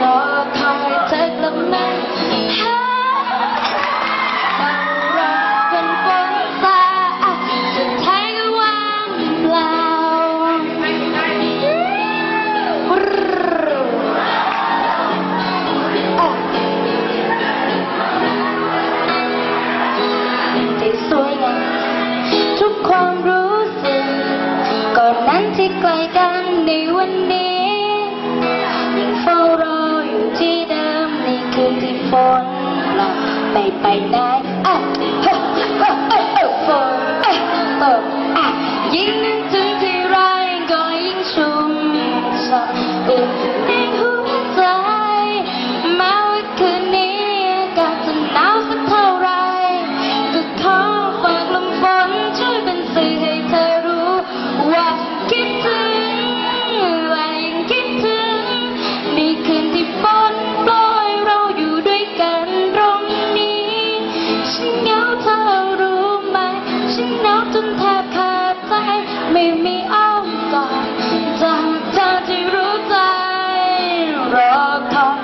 รอคอยเธลับมาหาบัรักเป็นฝนตาอ่สุดท้ายก็ว่างเปล่าที่สวยงามทุกความรู้สึกก่อนนั้นที่ไกลกันในวันนี้ mày mày nai ah, ha, ha, ha, ha, ha, ha, ha, ha, นแทบขาดใจไม่มีอ้อมกอดจากเธอที่รู้ใจรอคอย